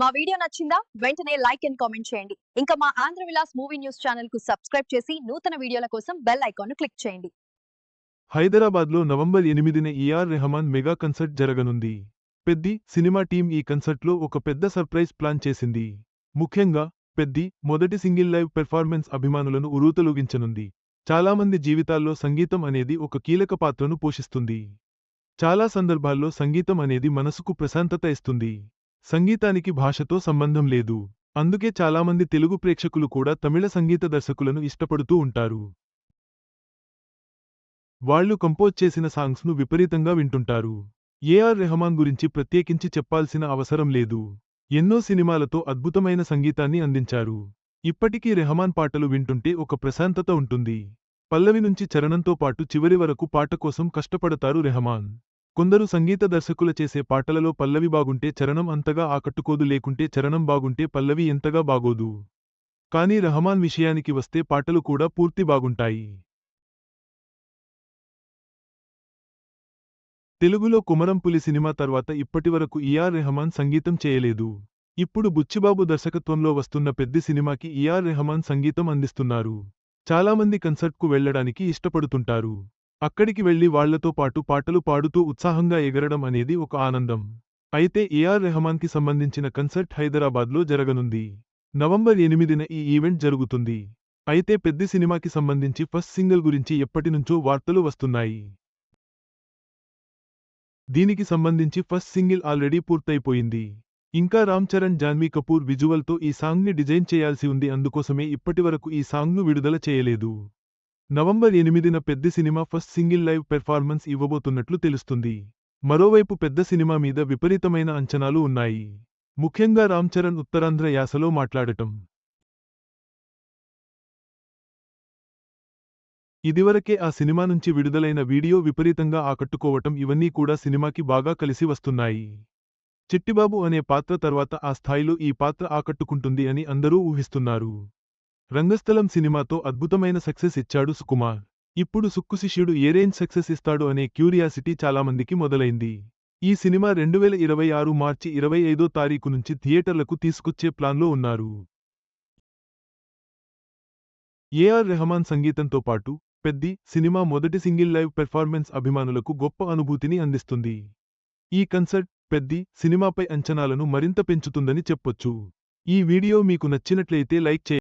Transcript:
మా వీడియో నచ్చిందా? వెంటనే లైక్ అండ్ కామెంట్ చేయండి. ఇంకా మా ఆంధ్ర విలాస్ మూవీ న్యూస్ ఛానల్కు సబ్స్క్రైబ్ చేసి నూతన వీడియోల కోసం బెల్ ఐకాన్ను క్లిక్ చేయండి. హైదరాబాద్లో నవంబర్ ఎనిమిదిన ఈఆర్ రెహమాన్ మెగా కన్సర్ట్ జరగనుంది. పెద్ది సినిమా టీం ఈ కన్సర్ట్లో ఒక పెద్ద సర్ప్రైజ్ ప్లాన్ చేసింది. ముఖ్యంగా పెద్ది మొదటి సింగిల్ లైవ్ పెర్ఫార్మెన్స్ అభిమానులను ఉరూతలూగించనుంది. చాలామంది జీవితాల్లో సంగీతం అనేది ఒక కీలక పాత్రను పోషిస్తుంది. చాలా సందర్భాల్లో సంగీతం అనేది మనసుకు ప్రశాంతత ఇస్తుంది. సంగీతానికి భాషతో సంబంధం లేదు. అందుకే చాలామంది తెలుగు ప్రేక్షకులు కూడా తమిళ సంగీత దర్శకులను ఇష్టపడుతూ ఉంటారు. వాళ్ళు కంపోజ్ చేసిన సాంగ్స్ను విపరీతంగా వింటుంటారు. ఏఆర్ రెహమాన్ గురించి ప్రత్యేకించి చెప్పాల్సిన అవసరం లేదు. ఎన్నో సినిమాలతో అద్భుతమైన సంగీతాన్ని అందించారు. ఇప్పటికీ రెహమాన్ పాటలు వింటుంటే ఒక ప్రశాంతత ఉంటుంది. పల్లవి నుంచి చరణంతో పాటు చివరి వరకు పాట కోసం కష్టపడతారు రెహమాన్. కొందరు సంగీత దర్శకుల చేసే పాటలలో పల్లవి బాగుంటే చరణం అంతగా ఆకట్టుకోదు లేకుంటే చరణం బాగుంటే పల్లవి ఎంతగా బాగోదు. కానీ రెహమాన్ విషయానికి వస్తే పాటలు కూడా పూర్తి బాగుంటాయి. తెలుగులో కుమరంపులి సినిమా తర్వాత ఇప్పటివరకు ఈఆర్ రెహమాన్ సంగీతం చేయలేదు. ఇప్పుడు బుచ్చిబాబు దర్శకత్వంలో వస్తున్న పెద్ద సినిమాకి ఈఆర్ రెహమాన్ సంగీతం అందిస్తున్నారు. చాలామంది కన్సర్ట్కు వెళ్ళడానికి ఇష్టపడుతుంటారు. అక్కడికి వెళ్ళి వాళ్ళతో పాటు పాటలు పాడుతూ ఉత్సాహంగా ఎగరడం అనేది ఒక ఆనందం. అయితే ఏఆర్ రెహమాన్కి సంబంధించిన కన్సర్ట్ హైదరాబాద్లో జరగనుంది. నవంబర్ ఎనిమిదిన ఈ ఈవెంట్ జరుగుతుంది. అయితే పెద్ద సినిమాకి సంబంధించి ఫస్ట్ సింగిల్ గురించి ఎప్పటినుంచో వార్తలు వస్తున్నాయి. దీనికి సంబంధించి ఫస్ట్ సింగిల్ ఆల్రెడీ పూర్తయిపోయింది. ఇంకా రామ్ చరణ్ జాన్వీ కపూర్ విజువల్తో ఈ సాంగ్ని డిజైన్ చేయాల్సి ఉంది. అందుకోసమే ఇప్పటివరకు ఈ సాంగ్ను విడుదల చేయలేదు. నవంబర్ ఎనిమిదిన పెద్ద cinema first single live performance ఇవ్వబోతున్నట్లు తెలుస్తుంది. మరోవైపు పెద్ద సినిమా మీద విపరీతమైన అంచనాలు ఉన్నాయి. ముఖ్యంగా రామ్ చరణ్ ఉత్తరాంధ్ర యాసలో మాట్లాడటం. ఇదివరకే ఆ సినిమా నుంచి విడుదలైన వీడియో విపరీతంగా ఆకట్టుకోవటం ఇవన్నీ కూడా సినిమాకి బాగా కలిసి వస్తున్నాయి. చిట్టిబాబు అనే పాత్ర తర్వాత ఆ స్థాయిలో ఈ పాత్ర ఆకట్టుకుంటుంది అని అందరూ ఊహిస్తున్నారు. రంగస్థలం సినిమాతో అద్భుతమైన సక్సెస్ ఇచ్చాడు సుకుమార్. ఇప్పుడు సుక్కు శిష్యుడు ఏ రేంజ్ సక్సెస్ ఇస్తాడు అనే క్యూరియాసిటీ చాలామందికి మొదలైంది. ఈ సినిమా రెండు వేల ఇరవై ఆరు మార్చి ఇరవై ఐదో తారీఖు నుంచి థియేటర్లకు తీసుకొచ్చే ప్లాన్లో ఉన్నారు. ఏఆర్ రెహమాన్ సంగీతంతో పాటు పెద్ది సినిమా మొదటి సింగిల్ లైవ్ పెర్ఫార్మెన్స్ అభిమానులకు గొప్ప అనుభూతిని అందిస్తుంది. ఈ కన్సర్ట్ పెద్ది సినిమాపై అంచనాలను మరింత పెంచుతుందని చెప్పొచ్చు. ఈ వీడియో మీకు నచ్చినట్లయితే లైక్ చేయండి.